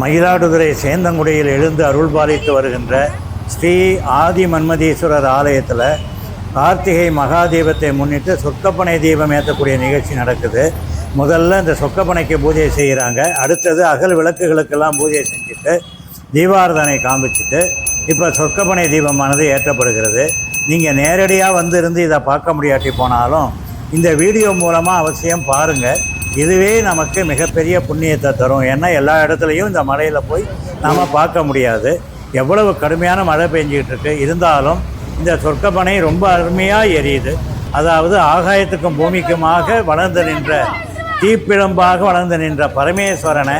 மயிலாடுதுறை சேந்தங்குடியில் எழுந்து அருள்பாலித்து வருகின்ற ஸ்ரீ ஆதி மன்மதீஸ்வரர் ஆலயத்தில் கார்த்திகை மகாதீபத்தை முன்னிட்டு சொக்கப்பனை தீபம் ஏற்றக்கூடிய நிகழ்ச்சி நடக்குது. முதல்ல இந்த சொக்கப்பனைக்கு பூஜை செய்கிறாங்க அடுத்தது அகல் விளக்குகளுக்கெல்லாம் பூஜை செஞ்சுட்டு தீபாரதனை காமிச்சிட்டு இப்போ சொக்கப்பனை தீபமானது ஏற்றப்படுகிறது. நீங்கள் நேரடியாக வந்து இருந்து இதை பார்க்க முடியாட்டி போனாலும் இந்த வீடியோ மூலமாக அவசியம் பாருங்கள் இதுவே நமக்கு மிகப்பெரிய புண்ணியத்தை தரும். ஏன்னா எல்லா இடத்துலையும் இந்த மலையில் போய் நாம் பார்க்க முடியாது. எவ்வளவு கடுமையான மழை பெஞ்சிக்கிட்டு இருக்கு. இருந்தாலும் இந்த சொர்க்கப்பனை ரொம்ப அருமையாக எரியுது. அதாவது ஆகாயத்துக்கும் பூமிக்குமாக வளர்ந்து நின்ற தீப்பிழம்பாக வளர்ந்து நின்ற பரமேஸ்வரனை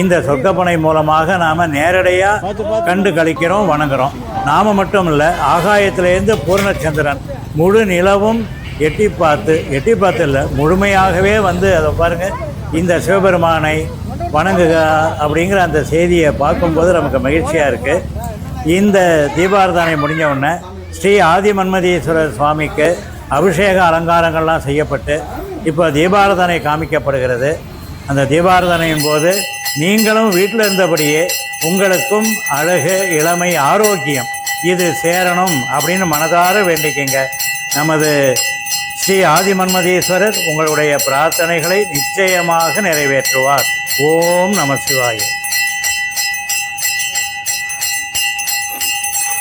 இந்த சொர்க்கப்பனை மூலமாக நாம் நேரடியாக கண்டு கழிக்கிறோம் வணங்குறோம். நாம் மட்டும் இல்லை ஆகாயத்திலேருந்து பூர்ணச்சந்திரன் முழு நிலவும் எட்டி பார்த்து எட்டி பார்த்து இல்லை முழுமையாகவே வந்து அதை பாருங்கள் இந்த சிவபெருமானை வணங்குக அப்படிங்கிற அந்த செய்தியை பார்க்கும்போது நமக்கு மகிழ்ச்சியாக இருக்குது இந்த தீபாரதனை முடிஞ்ச உடனே ஸ்ரீ ஆதிமன்மதீஸ்வரர் சுவாமிக்கு அபிஷேக அலங்காரங்கள்லாம் செய்யப்பட்டு இப்போ தீபாரதனை காமிக்கப்படுகிறது. அந்த தீபாரதனையின் போது நீங்களும் வீட்டில் இருந்தபடியே உங்களுக்கும் அழகு இளமை ஆரோக்கியம் இது சேரணும் அப்படின்னு மனதார வேண்டிக்கங்க. நமது ஸ்ரீ ஆதிமன்மதீஸ்வரர் உங்களுடைய பிரார்த்தனைகளை நிச்சயமாக நிறைவேற்றுவார். ஓம் நம சிவாய.